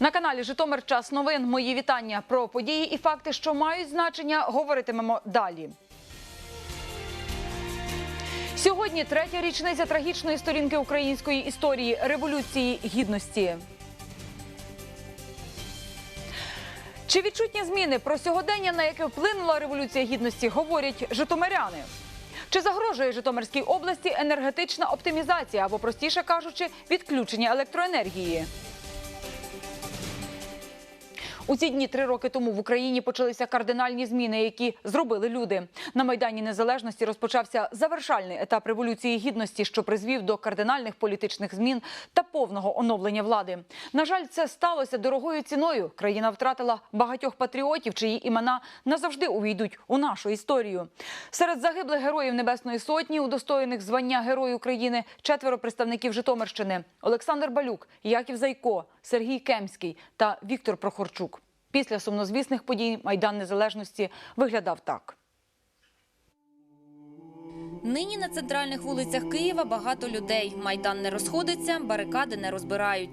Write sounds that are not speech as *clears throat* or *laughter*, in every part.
На каналі Житомир Час новин. Мої вітання про події і факти, що мають значення, говоритимемо далі. Сьогодні третя річниця трагічної сторінки української історії революції гідності. Чи відчутні зміни про сьогодення, на яке вплинула революція гідності, говорять житомиряни? Чи загрожує Житомирській області енергетична оптимізація або, простіше кажучи, відключення електроенергії? У ці дні три роки тому в Україні почалися кардинальні зміни, які зробили люди. На майдані незалежності розпочався завершальний етап революції гідності, що призвів до кардинальних політичних змін та повного оновлення влади. На жаль, це сталося дорогою ціною. Країна втратила багатьох патріотів, чиї імена назавжди увійдуть у нашу історію. Серед загиблих героїв Небесної Сотні, удостоєних звання Герой України, четверо представників Житомирщини: Олександр Балюк, Яків Зайко, Сергій Кемський та Віктор Прохорчук. Після сумнозвісних подій Майдан Незалежності виглядав так. Нині на центральних вулицях Києва багато людей. Майдан не розходиться, барикади не розбирають.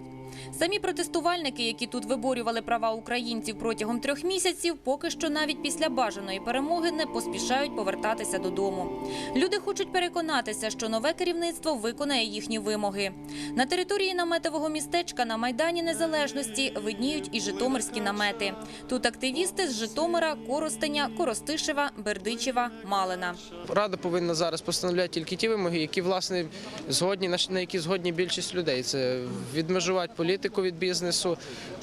Самі протестувальники, які тут виборювали права українців протягом трьох місяців, поки що навіть після бажаної перемоги не поспішають повертатися додому. Люди хочуть переконатися, що нове керівництво виконає їхні вимоги. На території наметового містечка на Майдані Незалежності видніють і житомирські намети. Тут активісти з Житомира, Коростеня, Коростишева, Бердичева, Малина. Рада повинна зараз постановляти тільки ті вимоги, які власне згодні на які згодні більшість людей. Це відмежувати політику від бізнесу,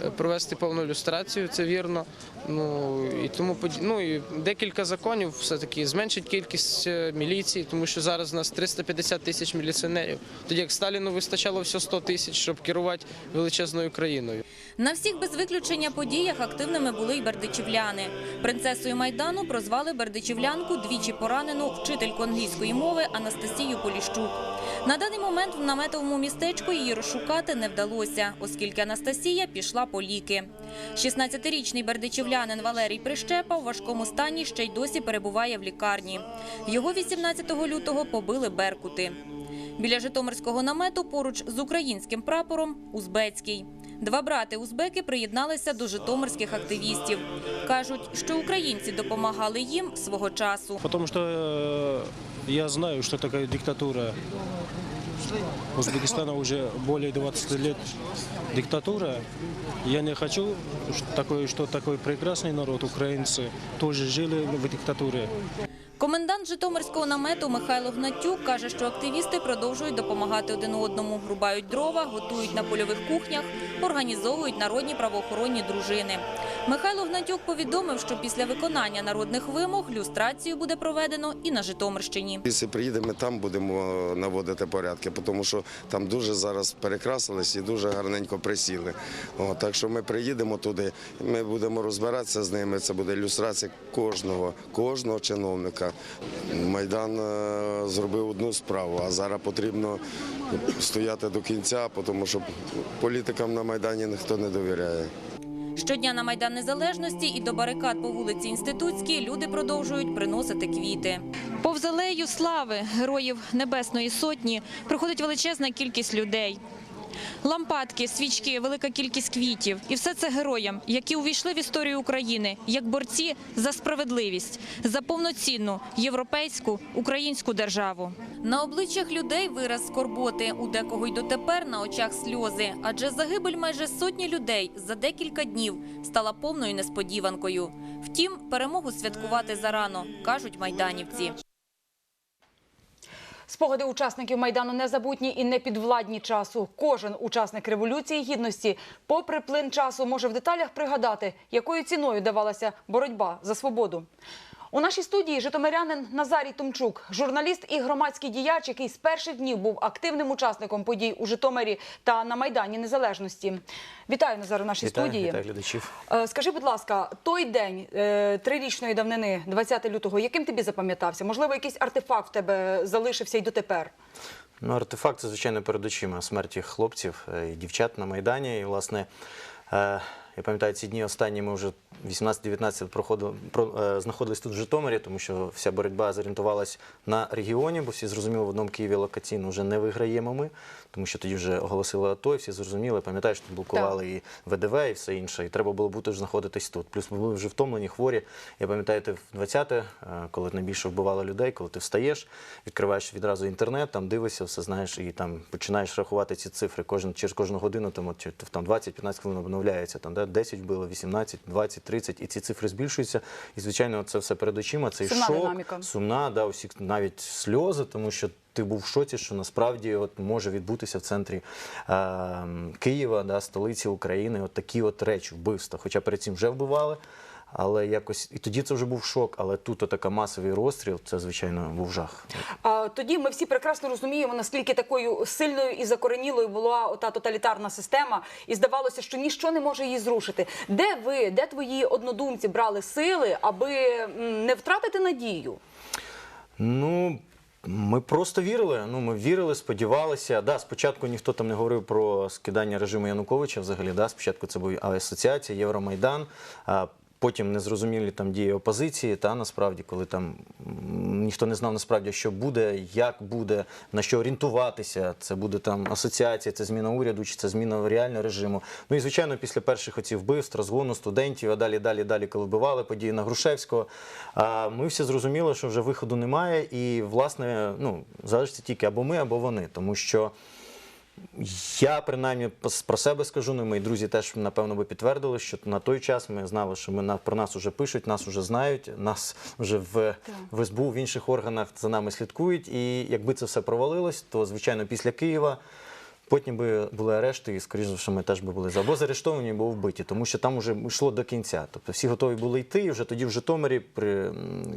е, провести повну люстрацію. Це вірно. Ну і тому ну, і декілька законів все таки зменшить кількість е, міліції, тому що зараз у нас 350 тисяч міліціонерів. Тоді як Сталіну вистачало всього 100 тисяч, щоб керувати величезною країною. На всіх без виключення подіях активними були й бердичівляни. Принцесою Майдану прозвали бердичівлянку двічі поранену вчительку англійської мови Анастасію Поліщук. На даний момент в наметовому містечку її розшукати не вдалося, оскільки Анастасія пішла по ліки. 16-річний бердичівлянин Валерій Прищепа в важкому стані ще й досі перебуває в лікарні. Його 18 лютого побили беркути. Біля житомирського намету поруч з українським прапором узбецький. Два брати узбеки приєдналися до житомирських активістів. Кажуть, що українці допомагали їм свого часу. Потому что э, я знаю, что такая диктатура. Узбекистана уже более 20 лет диктатура. Я не хочу, что такой, что такой прекрасный народ, украинцы, тоже жили в диктатуре. Комендант Житомирського намету Михайло Гнатюк каже, що активісти продовжують допомагати один одному, рубають дрова, готують на польових кухнях, організовують народні правоохоронні дружини. Михайло Гнатюк повідомив, що після виконання народних вимог люстрацію буде проведено і на Житомирщині. Якщо приїдемо, там будемо наводити порядки, тому що там дуже зараз перекрасились і дуже гарненько присіли. Так що ми приїдемо туди, ми будемо розбиратися з ними. Це буде ілюстрація кожного, кожного чиновника. Майдан е, зробив одну справу, а зараз потрібно стояти до кінця, тому що політикам на Майдані ніхто не довіряє. Щодня на Майдан Незалежності і до барикад по вулиці Інститутській люди продовжують приносити квіти. Повз алею слави героїв Небесної Сотні приходить величезна кількість людей. Лампадки, свічки, велика кількість квітів. І все це героям, які увійшли в історію України як борці за справедливість, за повноцінну європейську українську державу. На обличчях людей вираз скорботи. У декого й дотепер на очах сльози. Адже загибель майже сотні людей за декілька днів стала повною несподіванкою. Втім, перемогу святкувати зарано, кажуть майданівці. Спогади учасників майдану незабутні і непідвладні часу. Кожен учасник революції гідності, попри плин часу, може в деталях пригадати, якою ціною давалася боротьба за свободу. У нашій студії житомирянин Назарій Томчук, журналіст і громадський діяч, який з перших днів був активним учасником подій у Житомирі та на майдані Незалежності. Вітаю Назар у нашій Вітаю, студії. вітаю глядачів. Е, Скажи, будь ласка, той день е, трирічної давнини, 20 лютого, яким тобі запам'ятався? Можливо, якийсь артефакт в тебе залишився й дотепер? Ну, артефакт це, звичайно, перед очима смерті хлопців е, і дівчат на Майдані. І, власне, Я пам'ятаю, ці дні останні ми вже 18-19 проходили, про, е, знаходились тут в Житомирі, тому що вся боротьба зорієнтувалась на регіоні, бо всі зрозуміли в одному Києві локаційно вже не виграємо ми, тому що тоді вже оголосили АТО, і всі зрозуміли, пам'ятаєш, що блокували і ВДВ, і все інше, і треба було бути знаходитись тут. Плюс ми були вже втомлені, хворі. Я пам'ятаю, ти в 20-те, е, коли найбільше вбивало людей, коли ти встаєш, відкриваєш відразу інтернет, там дивишся, все знаєш, і там починаєш рахувати ці цифри кожен через кожну годину, чи- там 20-15 хвилин обновляється, там да, 10 вбили, 18, 20, 30, і ці цифри збільшуються. І звичайно, це все перед очима. Цей Сумна шок, динаміка. сумна, да, усіх навіть сльози, тому що. Ти був в шоці, що насправді от може відбутися в центрі е, Києва, да, столиці України, от такі от речі, вбивства. Хоча перед цим вже вбивали, але якось і тоді це вже був шок. Але тут така масовий розстріл, це звичайно був жах. А тоді ми всі прекрасно розуміємо, наскільки такою сильною і закоренілою була та тоталітарна система, і здавалося, що ніщо не може її зрушити. Де ви, де твої однодумці брали сили, аби не втратити надію? Ну. Ми просто вірили. Ну, ми вірили, сподівалися. Да, спочатку ніхто там не говорив про скидання режиму Януковича. Взагалі, да, спочатку це була асоціація, Євромайдан. Потім незрозумілі там дії опозиції. Та насправді, коли там ніхто не знав насправді, що буде, як буде, на що орієнтуватися. Це буде там асоціація, це зміна уряду, чи це зміна реального режиму. Ну і звичайно, після перших оців вбивств, розгону студентів, а далі, далі, далі, коли вбивали події на Грушевського. А ми всі зрозуміли, що вже виходу немає, і власне ну залишиться тільки або ми, або вони, тому що. Я принаймні про себе скажу, ну і мої друзі теж напевно би підтвердили, що на той час ми знали, що ми на про нас вже пишуть, нас вже знають, нас вже в, в СБУ, в інших органах за нами слідкують. І якби це все провалилось, то звичайно після Києва. Потім би були арешти, і скоріше, що ми теж би були або заарештовані, або вбиті, тому що там вже йшло до кінця. Тобто всі готові були йти, і вже тоді в Житомирі, при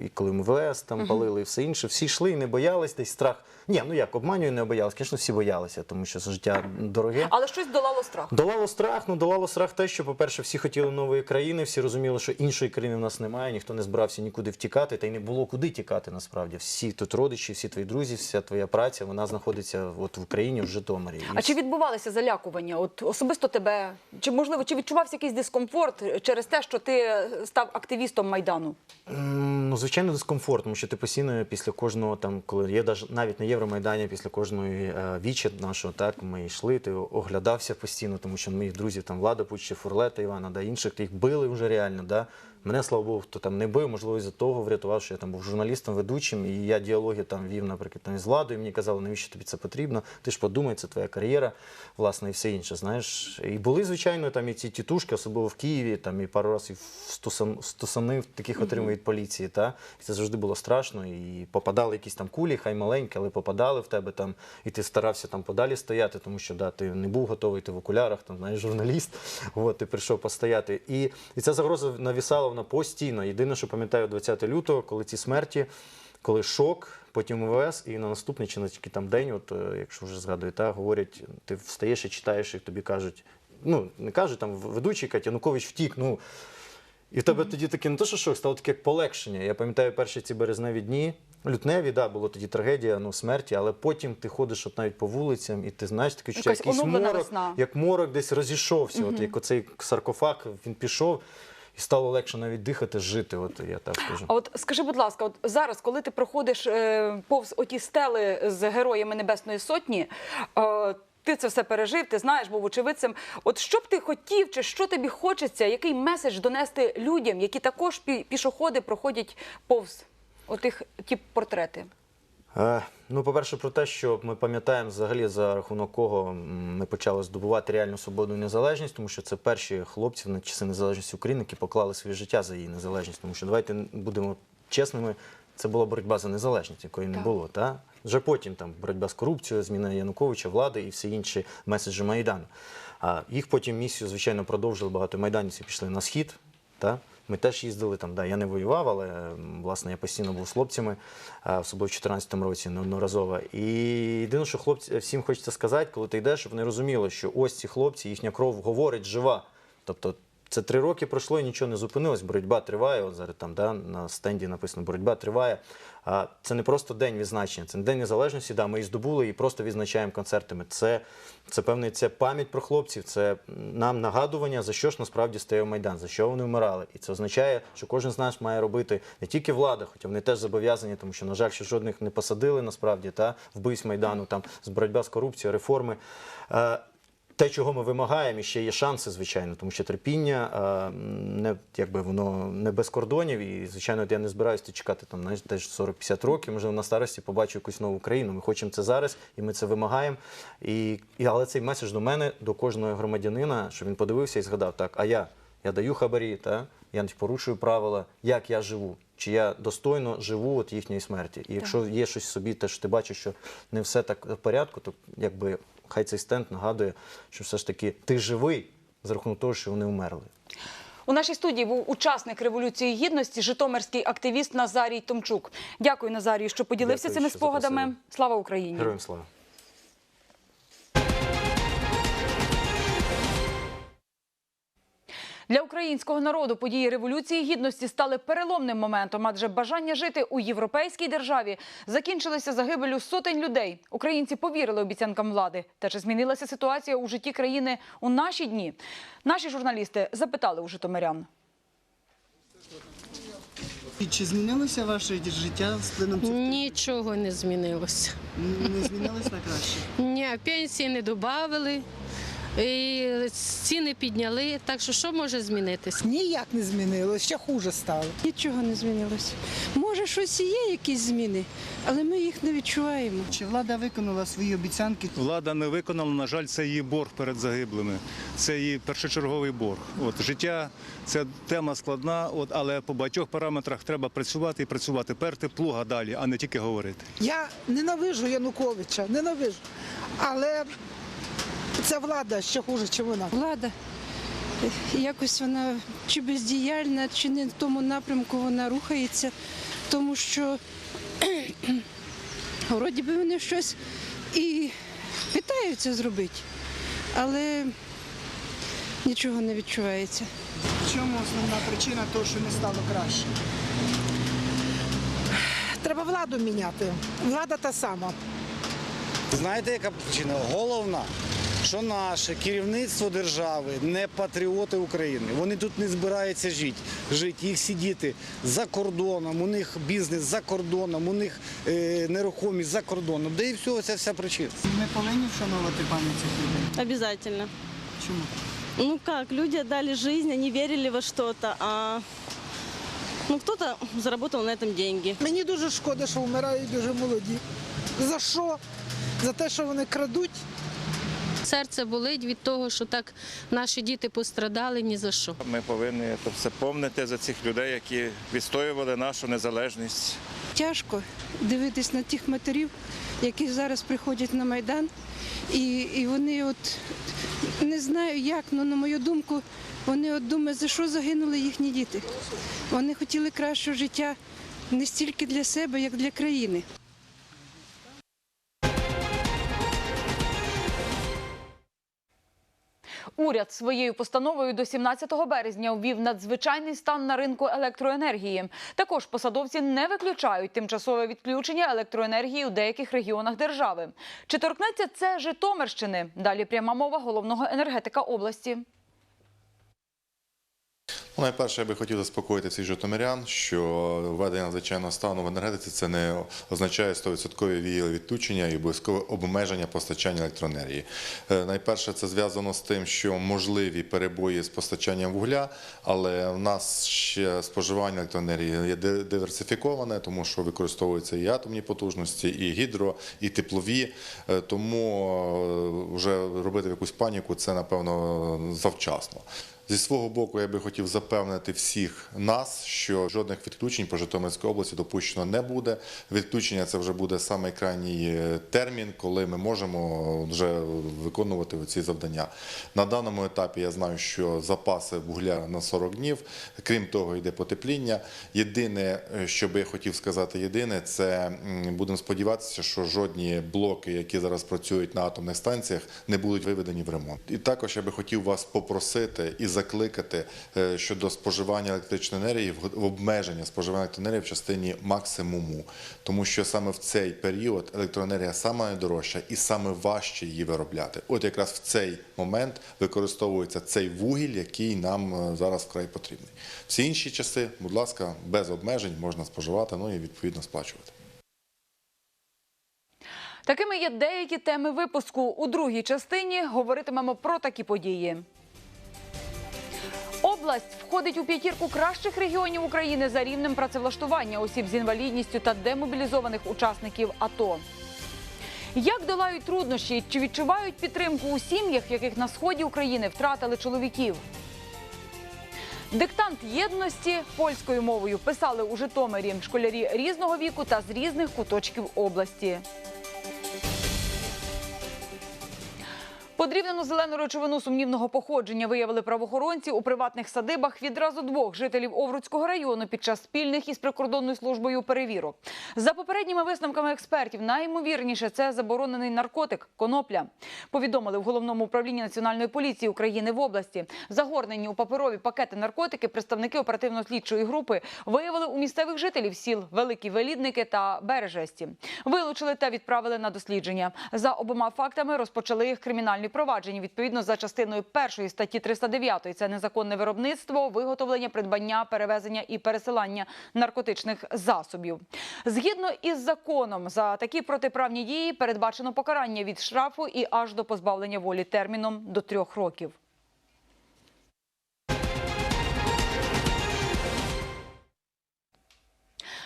і коли МВС там палили і все інше, всі йшли і не боялись, десь страх. Ні, ну як обманюю, не боялись. Звісно, всі боялися, тому що життя дороге. Але щось долало страх. Долало страх, ну долало страх те, що, по-перше, всі хотіли нової країни, всі розуміли, що іншої країни в нас немає, ніхто не збирався нікуди втікати, та й не було куди тікати насправді. Всі тут родичі, всі твої друзі, вся твоя праця, вона знаходиться от в Україні, в Житомирі. Чи відбувалися залякування? От особисто тебе, чи можливо, чи відчувався якийсь дискомфорт через те, що ти став активістом майдану? Ну, звичайно, дискомфорт, тому що ти постійно після кожного, там, коли є навіть на Євромайдані, після кожної е, вічі нашого, так ми йшли, ти оглядався постійно, тому що моїх друзів там Влада Пуччі, Фурлета Івана, да, інших їх били вже реально. Да? Мене, слава Богу, хто там не бив, можливо, із-за того врятував, що я там був журналістом, ведучим, і я діалоги там вів, наприклад, там, з владою. Мені казали, навіщо тобі це потрібно? Ти ж подумай, це твоя кар'єра, власне, і все інше. Знаєш, і були, звичайно, там і ці тітушки, особливо в Києві, там і пару разів стусан, стусани таких отримав від поліції. Та? І це завжди було страшно. І попадали якісь там кулі, хай маленькі, але попадали в тебе там, і ти старався там подалі стояти, тому що да, ти не був готовий, ти в окулярах, там, знаєш, журналіст. *laughs* От, ти прийшов постояти. І, і ця загроза навісала вона постійно. Єдине, що пам'ятаю 20 лютого, коли ці смерті, коли шок, потім МВС, і на наступний чи на тільки там день, от, е, якщо вже згадую, та, говорять, ти встаєш і читаєш, і тобі кажуть, ну, не кажуть, там ведучий кажуть, Янукович втік, ну. І в тебе тоді таке не то, що шок, стало таке як полегшення. Я пам'ятаю перші ці березневі дні. Лютневі, да, було тоді трагедія, ну смерті, але потім ти ходиш от навіть по вулицям, і ти знаєш таке Якась якийсь морок, весна. як морок десь розійшовся. От як оцей саркофаг він пішов, і стало легше навіть дихати, жити. От я так скажу. А от скажи, будь ласка, от зараз, коли ти проходиш е, повз оті стели з героями Небесної Сотні, е, ти це все пережив, ти знаєш, був очевидцем. От що б ти хотів, чи що тобі хочеться, який меседж донести людям, які також пі- пішоходи проходять повз отих ті портрети? Е, Ну, по-перше, про те, що ми пам'ятаємо взагалі за рахунок кого ми почали здобувати реальну свободу і незалежність, тому що це перші хлопці на часи незалежності України, які поклали своє життя за її незалежність. Тому що давайте будемо чесними, це була боротьба за незалежність, якої не було. Та? Вже потім там боротьба з корупцією, зміна Януковича, влади і всі інші меседжі Майдану. А їх потім місію, звичайно, продовжили багато майданівців, пішли на схід. Та? Ми теж їздили там, да, я не воював, але власне я постійно був з хлопцями, особливо в 2014 році неодноразово. І єдине, що хлопці всім хочеться сказати, коли ти йдеш, щоб вони розуміли, що ось ці хлопці, їхня кров говорить жива. Тобто Це три роки пройшло і нічого не зупинилось. Боротьба триває. От зараз там да, на стенді написано Боротьба триває. А це не просто день відзначення, це не день незалежності. Да, ми її здобули і просто відзначаємо концертами. Це, це певний це пам'ять про хлопців, це нам нагадування, за що ж насправді стояв майдан, за що вони вмирали. І це означає, що кожен з нас має робити не тільки влада, хоча вони теж зобов'язані, тому що, на жаль, ще жодних не посадили насправді та вбивць майдану, там з боротьба з корупцією, реформи. Те, чого ми вимагаємо, і ще є шанси, звичайно, тому що терпіння е, не якби воно не без кордонів. І звичайно, я не збираюся чекати там знаєш, теж 40-50 років. Можливо, на старості побачу якусь нову країну. Ми хочемо це зараз, і ми це вимагаємо. І, і але цей меседж до мене, до кожного громадянина, щоб він подивився і згадав: так, а я, я даю хабарі, та я порушую правила, як я живу. Чи я достойно живу от їхньої смерті? І якщо є щось в собі, те, що ти бачиш, що не все так в порядку, то якби хай цей стенд нагадує, що все ж таки ти живий за рахунок того, що вони вмерли. У нашій студії був учасник революції гідності, житомирський активіст Назарій Томчук. Дякую, Назарію, що поділився Дякую, цими що спогадами. запросили. Слава Україні! Героям слава! Для українського народу події революції гідності стали переломним моментом, адже бажання жити у європейській державі закінчилося загибелю сотень людей. Українці повірили обіцянкам влади. Та чи змінилася ситуація у житті країни у наші дні? Наші журналісти запитали у житомирян. І Чи змінилося ваше життя з плином цих Нічого не змінилося. не змінилось на краще? Ні, пенсії не додали, і ціни підняли. Так що що може змінитися? Ніяк не змінилось, ще хуже стало. Нічого не змінилося. Може, щось і є якісь зміни, але ми їх не відчуваємо. Чи влада виконала свої обіцянки? Влада не виконала, на жаль, це її борг перед загиблими. Це її першочерговий борг. От життя це тема складна, от але по багатьох параметрах треба працювати і працювати, перти плуга далі, а не тільки говорити. Я ненавижу Януковича, ненавижу. Але ця влада ще хуже, ніж вона. Влада якось вона чи бездіяльна, чи не в тому напрямку вона рухається, тому що *clears throat* вроді би вони щось і питаються зробити, але нічого не відчувається. В чому основна причина того, що не стало краще? Треба владу міняти. Влада та сама. Знаєте, яка причина? Головна, що наше керівництво держави не патріоти України. Вони тут не збираються жити. жити. Їх сидіти за кордоном, у них бізнес за кордоном, у них е, нерухомість за кордоном. Да і все, це вся причина. Ми повинні вшановувати пам'ять цих людей. Обязательно. Чому? Ну как, люди отдали жизнь, они верили во что-то, а ну кто-то заработал на этом деньги. Мені дуже шкода, що вмирають дуже молоді. За що? За те, що вони крадуть? Серце болить від того, що так наші діти пострадали ні за що. Ми повинні це все помнити за цих людей, які відстоювали нашу незалежність. Тяжко дивитись на тих матерів, які зараз приходять на Майдан, і, і вони от не знаю як, але на мою думку, вони от думають, за що загинули їхні діти. Вони хотіли кращого життя не стільки для себе, як для країни. Уряд своєю постановою до 17 березня ввів надзвичайний стан на ринку електроенергії. Також посадовці не виключають тимчасове відключення електроенергії у деяких регіонах держави. Чи торкнеться це Житомирщини? Далі пряма мова головного енергетика області. Ну, найперше, я би хотів заспокоїти всіх житомирян, що введення надзвичайного стану в енергетиці це не означає 100% віяле відключення і обов'язкове обмеження постачання електроенергії. Е, Найперше, це зв'язано з тим, що можливі перебої з постачанням вугля, але в нас ще споживання електроенергії є диверсифіковане, тому що використовуються і атомні потужності, і гідро, і теплові. Е, Тому е, вже робити якусь паніку це напевно завчасно. Зі свого боку, я би хотів запевнити всіх нас, що жодних відключень по Житомирській області допущено не буде. Відключення це вже буде самий крайній е, термін, коли ми можемо вже виконувати ці завдання. На даному етапі я знаю, що запаси вугля на 40 днів. Крім того, йде потепління. Єдине, е, що би я хотів сказати, єдине, це будемо сподіватися, що жодні блоки, які зараз працюють на атомних станціях, не будуть виведені в ремонт. І також я би хотів вас попросити і закликати е, щодо споживання електричної енергії в обмеження споживання електроенергії в частині максимуму, тому що саме в цей період електроенергія саме найдорожча і саме важче її виробляти. От якраз в цей момент використовується цей вугіль, який нам е, зараз вкрай потрібний. Всі інші часи, будь ласка, без обмежень можна споживати, ну і відповідно сплачувати. Такими є деякі теми випуску. У другій частині говоритимемо про такі події. Область входить у п'ятірку кращих регіонів України за рівнем працевлаштування осіб з інвалідністю та демобілізованих учасників АТО. Як долають труднощі? Чи відчувають підтримку у сім'ях, яких на сході України втратили чоловіків? Диктант єдності польською мовою писали у Житомирі школярі різного віку та з різних куточків області. Подрібнену зелену речовину сумнівного походження виявили правоохоронці у приватних садибах відразу двох жителів Овруцького району під час спільних із прикордонною службою перевірок. За попередніми висновками експертів, найімовірніше це заборонений наркотик конопля. Повідомили в головному управлінні національної поліції України в області. Загорнені у паперові пакети наркотики представники оперативно-слідчої групи виявили у місцевих жителів сіл Великі Велідники та Бережесті. Вилучили та відправили на дослідження. За обома фактами розпочали їх кримінальні провадження відповідно за частиною першої статті 309. Це незаконне виробництво, виготовлення, придбання, перевезення і пересилання наркотичних засобів. Згідно із законом, за такі протиправні дії передбачено покарання від штрафу і аж до позбавлення волі терміном до трьох років.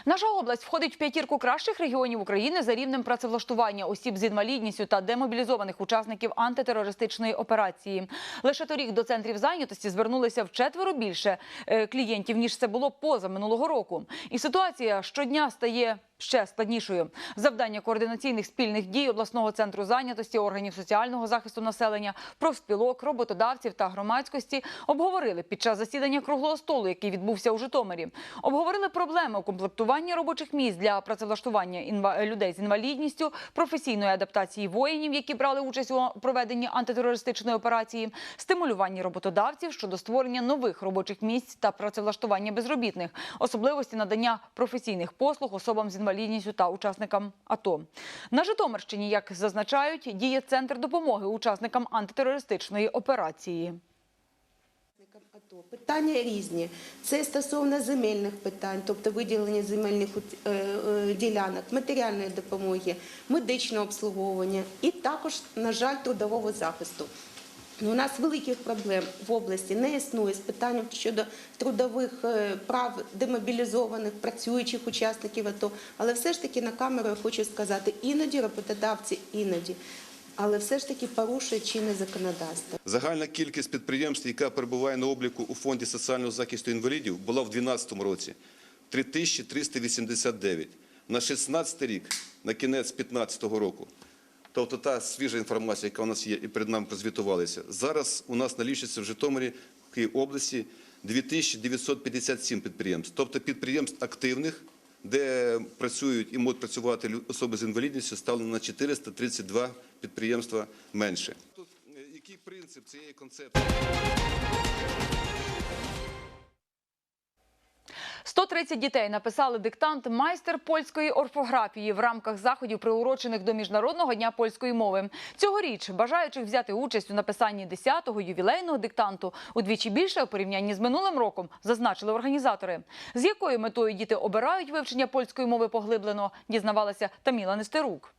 Наша область входить в п'ятірку кращих регіонів України за рівнем працевлаштування осіб з інвалідністю та демобілізованих учасників антитерористичної операції. Лише торік до центрів зайнятості звернулися вчетверо більше е, клієнтів ніж це було поза минулого року. І ситуація щодня стає ще складнішою. Завдання координаційних спільних дій обласного центру зайнятості, органів соціального захисту населення, профспілок, роботодавців та громадськості обговорили під час засідання круглого столу, який відбувся у Житомирі. Обговорили проблеми укомплектування робочих місць для працевлаштування інва- людей з інвалідністю, професійної адаптації воїнів, які брали участь у проведенні антитерористичної операції, стимулювання роботодавців щодо створення нових робочих місць та працевлаштування безробітних, особливості надання професійних послуг особам з інвалідністю та учасникам АТО. На Житомирщині, як зазначають, діє центр допомоги учасникам антитерористичної операції. Питання різні. Це стосовно земельних питань, тобто виділення земельних е, е, ділянок, матеріальної допомоги, медичного обслуговування і також, на жаль, трудового захисту. Ну, У нас великих проблем в області не існує з питанням щодо трудових е, прав демобілізованих, працюючих учасників АТО. Але все ж таки на камеру я хочу сказати, іноді роботодавці, іноді, але все ж таки порушують чинне законодавство. Загальна кількість підприємств, яка перебуває на обліку у Фонді соціального захисту інвалідів, була в 2012 році 3389. На 16 рік, на кінець 2015 року, тобто та свіжа інформація, яка у нас є і перед нами прозвітувалися, зараз у нас налічується в Житомирі, в Київській області 2957 підприємств, тобто підприємств активних, де працюють і можуть працювати особи з інвалідністю, стало на 432 підприємства менше. Тут е, який принцип цієї концепції? 130 дітей написали диктант майстер польської орфографії в рамках заходів, приурочених до міжнародного дня польської мови. Цьогоріч бажаючих взяти участь у написанні 10-го ювілейного диктанту удвічі більше у порівнянні з минулим роком, зазначили організатори. З якою метою діти обирають вивчення польської мови поглиблено, дізнавалася Таміла Нестерук.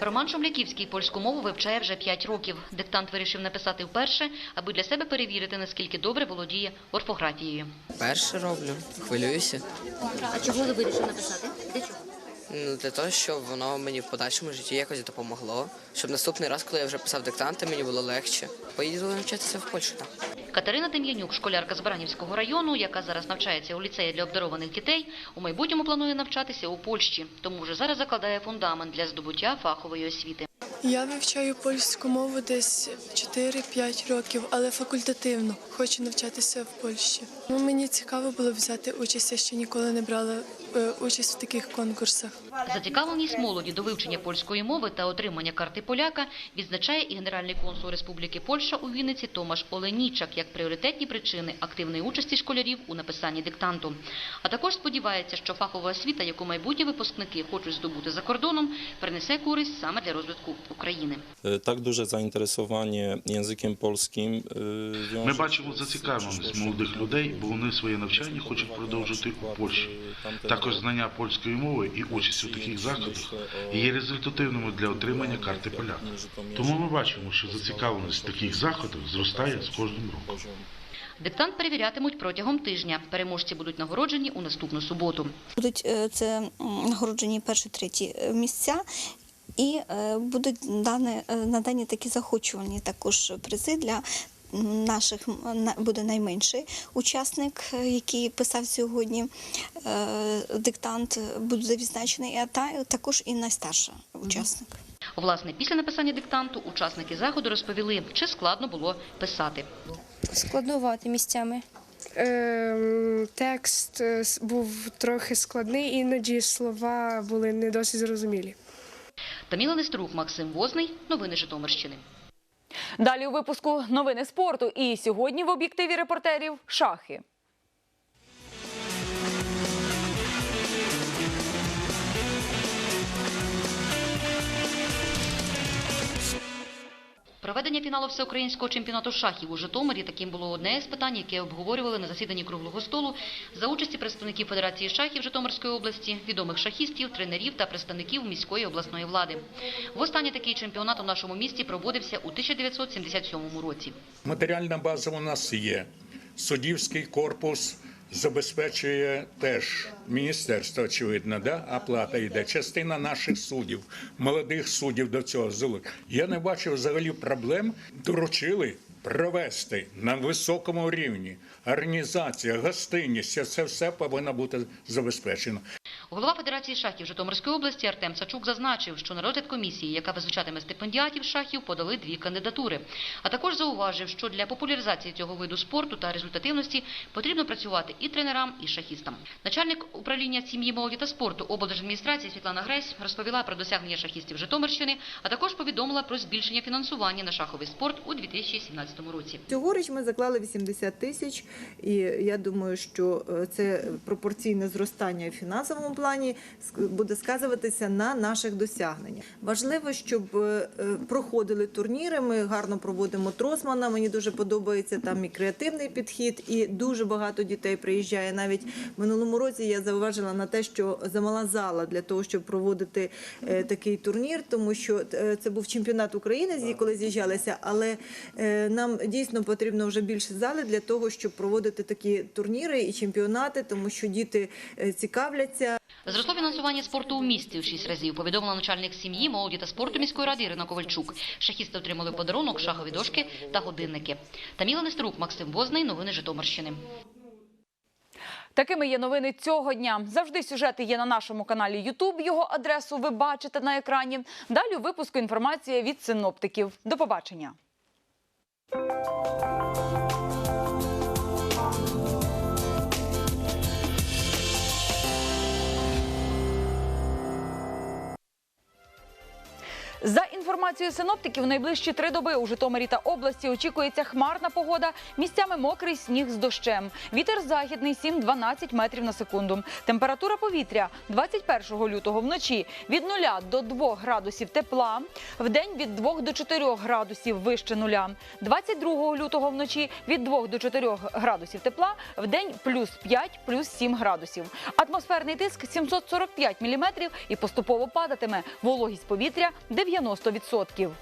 Роман Шумляківський польську мову вивчає вже 5 років. Диктант вирішив написати вперше, аби для себе перевірити, наскільки добре володіє орфографією. Перше роблю, хвилююся. А чого ви вирішили написати? Для чого? Ну, для того, щоб воно мені в подальшому житті якось допомогло. Щоб наступний раз, коли я вже писав диктанти, мені було легше. Поїду навчатися в Польщу. Так. Катерина Дем'янюк, школярка з Баранівського району, яка зараз навчається у ліцеї для обдарованих дітей, у майбутньому планує навчатися у Польщі, тому вже зараз закладає фундамент для здобуття фахової освіти. Я вивчаю польську мову десь 4-5 років, але факультативно. Хочу навчатися в Польщі. Ну, мені цікаво було взяти участь, я ще ніколи не брала е, участь в таких конкурсах. Зацікавленість молоді до вивчення польської мови та отримання карти поляка відзначає і генеральний консул Республіки Польща у Вінниці Томаш Оленічак як пріоритетні причини активної участі школярів у написанні диктанту. А також сподівається, що фахова освіта, яку майбутні випускники хочуть здобути за кордоном, принесе користь саме для розвитку України. E, Tak duże zainteresowanie językiem polskim e, Ми бачимо зацікавленість молодих людей, бо вони своє навчання хочуть продовжити у Польщі. Також знання польської мови і участь у таких заходах є результативними для отримання карти поляка. Тому ми бачимо, що зацікавленість в таких заходах зростає з кожним роком. Диктант перевірятимуть протягом тижня. Переможці будуть нагороджені у наступну суботу. Будуть е, це нагороджені перші треті е, місця. І е, будуть дані, е, надані такі захочувальні також призи для наших на- буде найменший учасник, е, який писав сьогодні диктант, буде відзначений, а та також і найстарший учасник. Власне, після написання диктанту учасники заходу розповіли, чи складно було писати. Складнувати місцями. Ем, текст е, с- був трохи складний, іноді слова були не досить зрозумілі. Таміла Неструк, Максим Возний. Новини Житомирщини. Далі у випуску новини спорту. І сьогодні в об'єктиві репортерів шахи. Проведення фіналу всеукраїнського чемпіонату шахів у Житомирі таким було одне з питань, яке обговорювали на засіданні круглого столу за участі представників Федерації шахів Житомирської області, відомих шахістів, тренерів та представників міської обласної влади. Востаннє такий чемпіонат у нашому місті проводився у 1977 році. Матеріальна база у нас є. Суддівський корпус забезпечує теж міністерство, очевидно, да? оплата йде. Частина наших суддів, молодих суддів до цього зали. Я не бачу взагалі проблем. Доручили провести на високому рівні. Організація, гостинність, це все повинно бути забезпечено. Голова Федерації шахів Житомирської області Артем Сачук зазначив, що на розгляд комісії, яка визначатиме стипендіатів шахів, подали дві кандидатури. А також зауважив, що для популяризації цього виду спорту та результативності потрібно працювати і тренерам, і шахістам. Начальник управління сім'ї, молоді та спорту облдержадміністрації Світлана Гресь розповіла про досягнення шахістів Житомирщини, а також повідомила про збільшення фінансування на шаховий спорт у 2017 році. Цьогоріч ми заклали 80 тисяч, і я думаю, що е, це пропорційне зростання в фінансовому плані буде сказуватися на наших досягненнях. Важливо, щоб е, е, проходили турніри. Ми гарно проводимо Тросмана. Мені дуже подобається там і креативний підхід, і дуже багато дітей приїжджає. Навіть в минулому році я зауважила на те, що замала зала для того, щоб проводити такий турнір, тому що це був чемпіонат України, коли з'їжджалися, але нам дійсно потрібно вже більше зали для того, щоб проводити такі турніри і чемпіонати, тому що діти е, цікавляться. Зросло фінансування спорту у місті у шість разів, повідомила начальник сім'ї, молоді та спорту міської ради Ірина Ковальчук. Шахісти отримали подарунок шахові дошки та годинники. Таміла Неструк, Максим Возний, новини Житомирщини. Такими є новини цього дня. Завжди сюжети є на нашому каналі YouTube. Його адресу ви бачите на екрані. Далі у випуску інформація від синоптиків. До побачення. За інформацією синоптиків, найближчі три доби у Житомирі та області очікується хмарна погода, місцями мокрий сніг з дощем. Вітер західний 7-12 метрів на секунду. Температура повітря 21 лютого вночі від 0 до 2 градусів тепла, в день від 2 до 4 градусів вище нуля. 22 лютого вночі від 2 до 4 градусів тепла, в день плюс 5, плюс 7 градусів. Атмосферний тиск 745 міліметрів і поступово падатиме. Вологість повітря 90%.